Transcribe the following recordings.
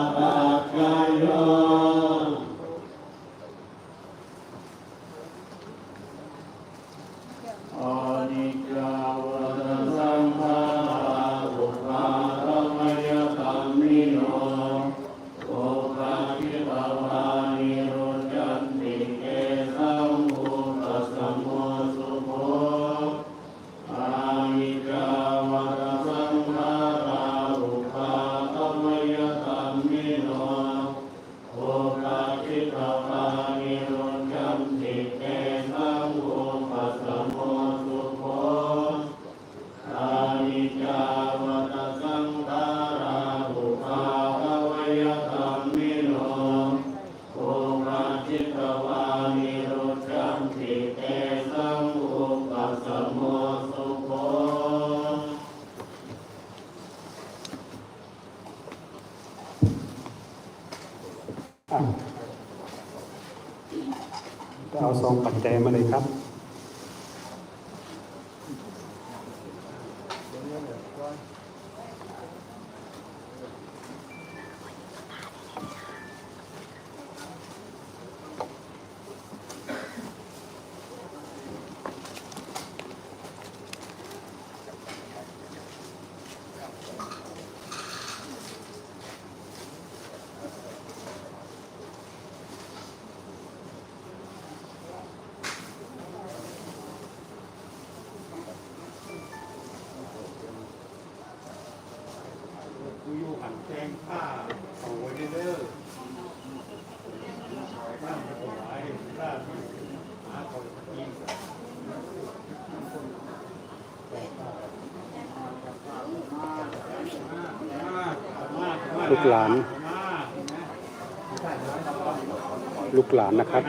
ากภากโย วานิโรจันติ เอาสองปัจจัยมาเลยครับ แจงผ้าเอาไว้เด้อบ้านจะถวายบ้านหาเขากินลูกหลาน ลูกหลานนะครับ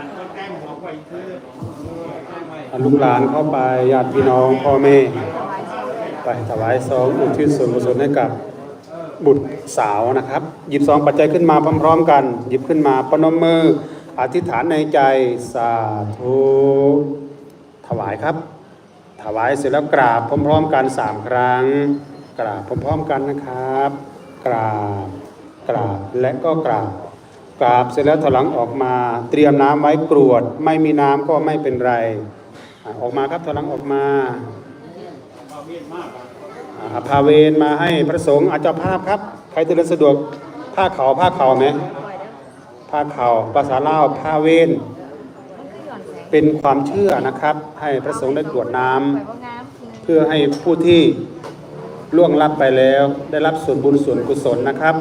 ลูกหลานเข้าไปญาติพี่น้องพ่อแม่ไปถวายซองอุทิศส่วนกุศลให้กับ บุตรสาวนะครับหยิบซองปัจจัยขึ้นมาพร้อมๆกัน หยิบขึ้นมาปนมมือ อธิษฐานในใจสาธุถวายครับ ถวายเสร็จแล้วกราบพร้อมๆกันสามครั้ง กราบพร้อมๆกันนะครับ กราบกราบและก็กราบกราบเสร็จแล้วถลังออกมาเตรียมน้ำไว้กรวด ไม่มีน้ำก็ไม่เป็นไร ออกมาครับถลังออกมา พาเวนมาให้พระสงฆ์อาเจ้าภาพครับ ใครที่สะดวกผ้าขาวผ้าขาวไหมผ้าขาวภาษาลาวพาเวนเป็นความเชื่อนะครับ ให้พระสงฆ์ได้กรวดน้ำเพื่อให้ผู้ที่ล่วงลับไปแล้ว ได้รับส่วนบุญส่วนกุศลนะครับ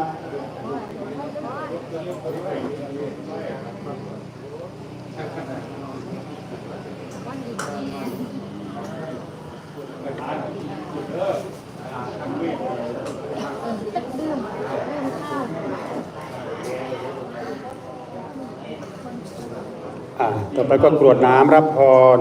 ต่อไปก็กรวดน้ำรับพร